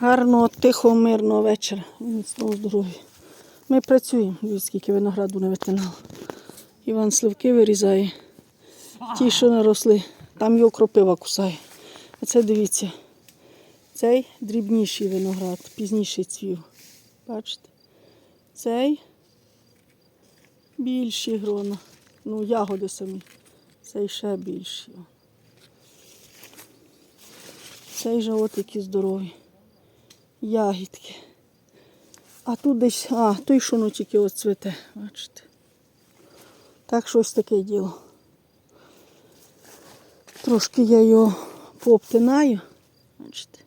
Гарного, тихого, мирного вечора. І Міцного здоров'я. Ми працюємо, дивіться, скільки винограду не витинало. Іван сливки вирізає. Ті, що наросли, там його кропива кусає. А це дивіться. Цей дрібніший виноград, пізніший цвів. Бачите? Цей більші грона. Ну, ягоди самі. Цей ще більші. Цей же от які здорові. Ягідки. А тут десь, а, той, що тільки от цвіте, бачите. Так щось таке діло. Трошки я його пообтинаю. Бачите.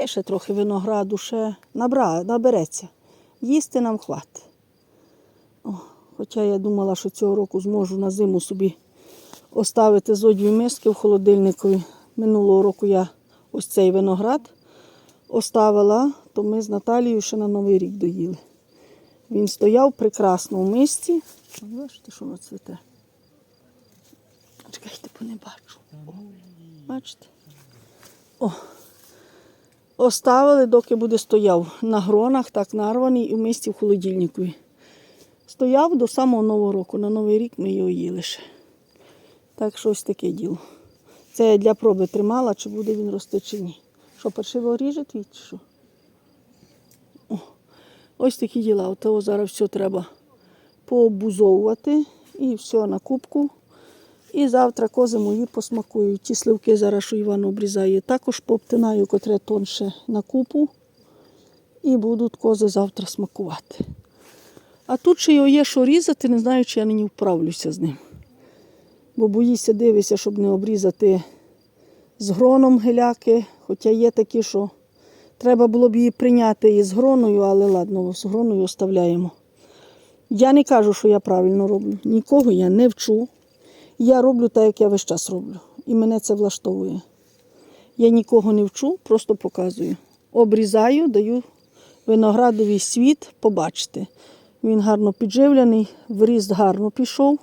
Є ще трохи винограду, ще набра, набереться. Їсти нам хватить. О, хоча я думала, що цього року зможу на зиму собі оставити зо дві миски в холодильникові. Минулого року я ось цей виноград оставила, то ми з Наталією ще на Новий рік доїли. Він стояв прекрасно в мисці. Бачите, що воно цвіте? Чекайте, бо не бачу. О, бачите? О. Оставили, доки буде стояв на гронах, так нарваний і в мисці в холодильникові. Стояв до самого Нового року. На Новий рік ми його їли ще. Так що ось таке діло. Це я для проби тримала, чи буде він рости, чи ні. Що, паршиво ріже твій, чи що? О, ось такі діла. От того зараз все треба пообузовувати і все на кубку. І завтра кози мої посмакують. Ті сливки зараз, що Іван обрізає, також пообтинаю, котре тонше на купу. І будуть кози завтра смакувати. А тут ще його є, що різати, не знаю, чи я нині вправлюся з ним. Бо боюся, дивися, щоб не обрізати з гроном геляки. Хоча є такі, що треба було б її прийняти і з гроною, але ладно, з гроною оставляємо. Я не кажу, що я правильно роблю. Нікого я не вчу. Я роблю так, як я весь час роблю. І мене це влаштовує. Я нікого не вчу, просто показую. Обрізаю, даю виноградовий світ, побачите. Він гарно підживлений, вріст гарно пішов.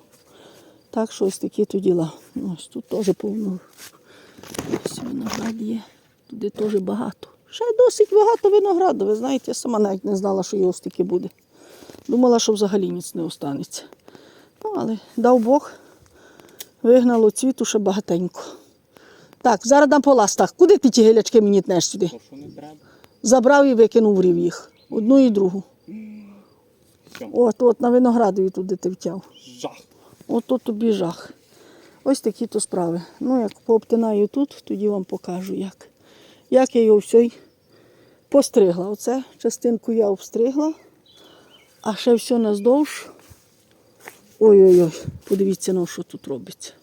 Так що ось такі то діла. Ось тут теж повно. Ось виноград є. Туди теж багато. Ще досить багато винограду. Ви знаєте, я сама навіть не знала, що його стільки буде. Думала, що взагалі ніц не останеться. Ну, але дав Бог, вигнало цвіту ще багатенько. Так, зараз дам по ластах. Куди ти ті гілячки мені тнеш сюди? Забрав і викинув рів їх. Одну і другу. От, от на виноградові туди ти втяв. Жах. Ото тобі жах. Ось такі то справи. Ну, як пообтинаю тут, тоді вам покажу, як. Як я його все постригла. Оце частинку я обстригла, а ще все наздовж. Ой-ой-ой, подивіться на що тут робиться.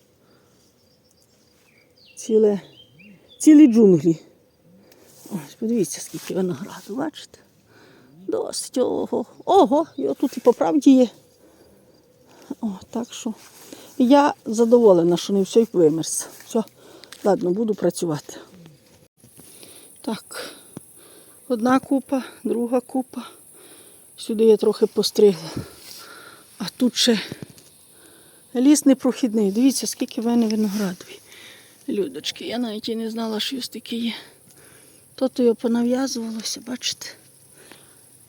Ціле, цілі джунглі. Ось, подивіться, скільки винограду, бачите? Досить ого. Ого, його тут і по правді є. О, так що я задоволена, що не все вимерз. Все, ладно, буду працювати. Так, одна купа, друга купа. Сюди я трохи постригла. А тут ще ліс непрохідний. Дивіться, скільки в мене виноградові. Людочки, я навіть і не знала, що ось такі є. То-то його понав'язувалося, бачите.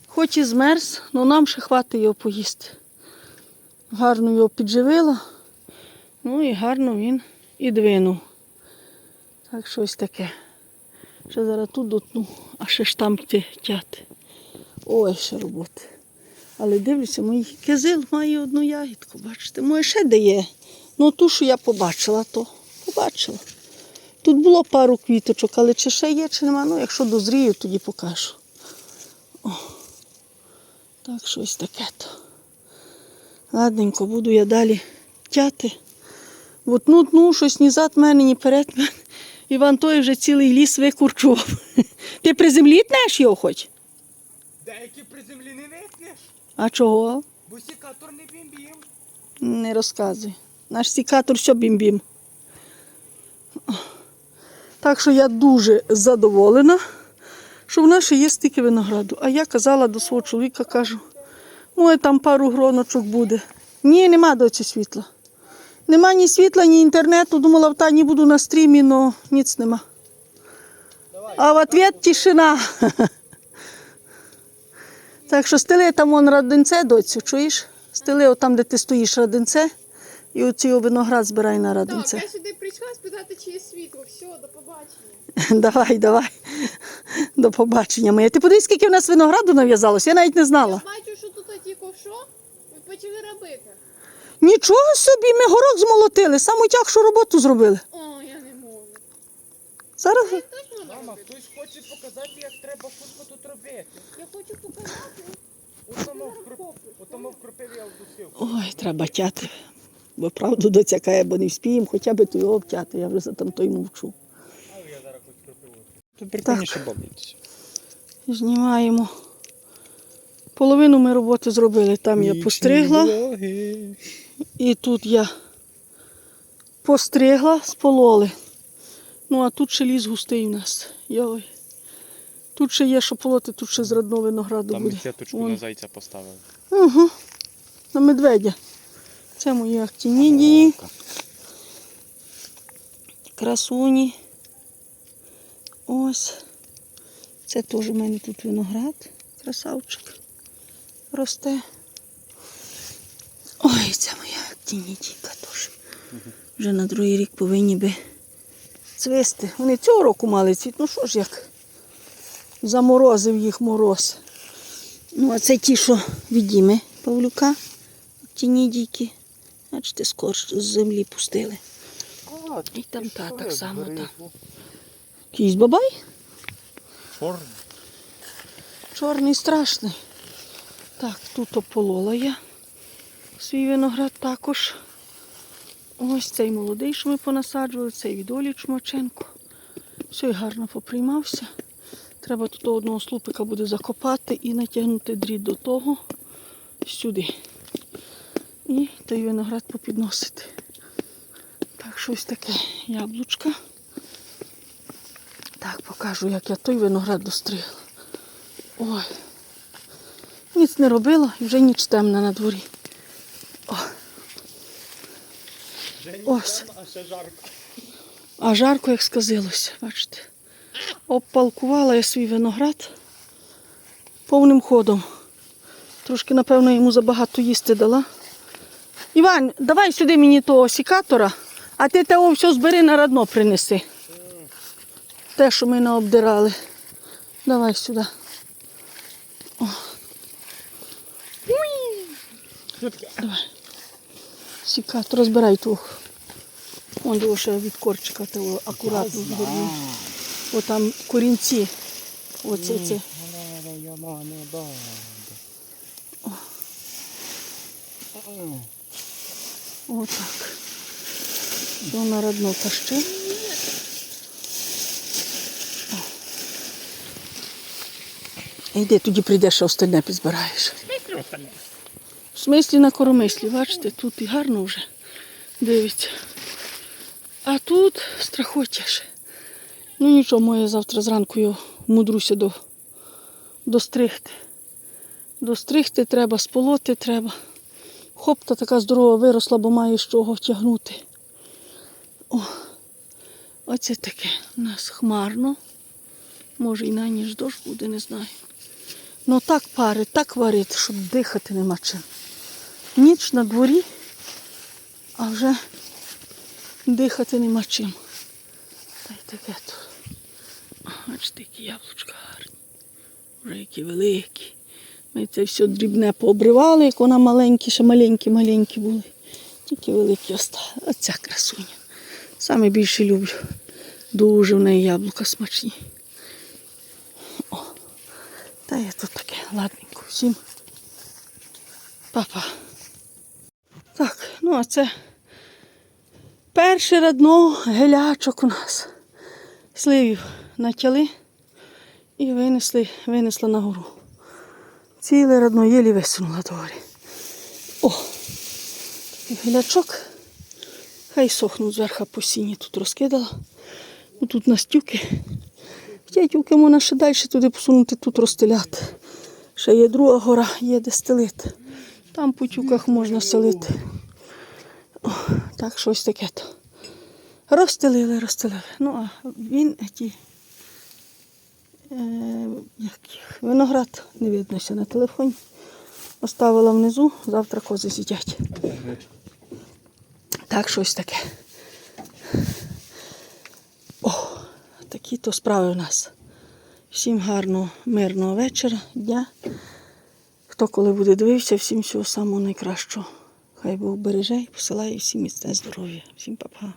Хоч і змерз, але нам ще хватить його поїсти гарно його підживила. Ну і гарно він і двинув. Так щось таке. Ще зараз тут дотну, а ще ж там тяти. Ой, ще роботи. Але дивлюся, мій кизил має одну ягідку, бачите, моє ще дає. Ну ту, що я побачила, то побачила. Тут було пару квіточок, але чи ще є, чи нема, ну якщо дозрію, тоді покажу. О, так щось таке то. Ладненько, буду я далі тяти. От ну, ну, щось ні зад мене, ні перед мене. Іван той вже цілий ліс викурчував. Ти при землі тнеш його хоч? Деякі при землі не витнеш, А чого? бо сікатор не бімбів. Не розказуй. Наш сікатор що бім-бім. Так що я дуже задоволена, що в нас ще є стільки винограду. А я казала до свого чоловіка, кажу, моє там пару гроночок буде. Ні, нема доці світла. Нема ні світла, ні інтернету. Думала, в Тані буду на стрімі, але ніц нема. А в ответ тишина. Так що стели там вон радинце, доцю, чуєш? Стели отам, де ти стоїш радинце, і оці виноград збирай на Так, я сюди прийшла спитати, чи є світло. Все, до побачення. Давай, давай. До побачення моє. Ти подивись, скільки в нас винограду нав'язалось, я навіть не знала. Я бачу, що тут що ви почали робити. Нічого собі, ми город змолотили, саму тягшу роботу зробили. О, я не можу. Зараз точно Мама, хтось хоче показати, як треба футбол тут робити. Я хочу показати. Отому вкроп... Отому вкропив я вдусив. Ой, треба тяти. Бо правду доцякає, бо не вспіємо, хоча б ту його обтяти. Я вже за там той мовчу. Але я зараз хоч кропиву. Тут прикольніше бавитися. Знімаємо. Половину ми роботи зробили. Там я постригла. І тут я постригла, спололи. Ну, а тут ще ліс густий у нас. Йой. Тут ще є, що полоти, тут ще з родного винограду Там буде. і сіточку Вон. на зайця поставили. Угу. На медведя. Це мої актінідії. Красуні. Ось. Це теж у мене тут виноград. Красавчик. Росте. Моя теж. Вже на другий рік повинні би цвисти. Вони цього року мали цвіт. Ну що ж як заморозив їх мороз. Ну, а це ті, що від Діми Павлюка, ті нідійки. Бачите, скорше з землі пустили. І там та так само там. Якийсь бабай? Чорний. Чорний страшний. Так, тут ополола я. Свій виноград також. Ось цей молодий, що ми понасаджували, цей від Олі Чмаченко. Все гарно поприймався. Треба тут одного слупика буде закопати і натягнути дріт до того сюди. І той виноград попідносити. Так, щось таке яблучка. Так, покажу, як я той виноград достригла. Ой. Ніц не робила і вже ніч темна на дворі. О. Ось. А жарко. Як сказилося, бачите. Обпалкувала я свій виноград повним ходом. Трошки, напевно, йому забагато їсти дала. Іван, давай сюди мені того сікатора, а ти того все збери на радно принеси. Те, що ми наобдирали. Давай сюди. О. Давай. Сікатор, розбирай того. Он його ще від корчика того акуратно згорнув. О там корінці. Оце це. Отак. Що на родно. О. Йди, тоді прийдеш, а остальне підзбираєш. В смислі на коромислі, бачите, тут і гарно вже дивиться. А тут страхоття. Ну нічого, моє завтра зранку його мудруся до, достригти. Достригти треба, сполоти треба. Хопта така здорова виросла, бо має з чого тягнути. О, оце таке. У нас хмарно. Може і на ніж дощ буде, не знаю. Ну так парить, так варить, щоб дихати нема чим. Ніч на дворі, а вже дихати нема чим. Та й таке тут. Бачите, які яблучка гарні. Вже які великі. Ми це все дрібне пообривали, як вона маленькі, ще маленькі-маленькі були. Тільки великі остали. Оця красуня. Саме більше люблю. Дуже в неї яблука смачні. О, та я тут таке ладненько всім. Папа. Так, ну а це перше родно гелячок у нас. Сливів натяли і винесли, винесла на гору. Ціле родно єлі висунула догорі. О! Гілячок. Хай сохнуть зверху по сіні тут розкидала. Тут на стюки. Хоча тюки можна ще далі туди посунути, тут розстеляти. Ще є друга гора, є де стелити. Там по тюках можна селити. О, так, щось таке. то. Розстелили, розстелили. Ну, а він ті як їх, виноград не виднося на телефоні. Оставила внизу, завтра кози з'їдять. Так, щось таке. О, такі то справи у нас. Всім гарного, мирного вечора, дня. Хто коли буде дивився, всім всього самого найкращого. Хай Бог береже і посилає всім міцне здоров'я. Всім па-па.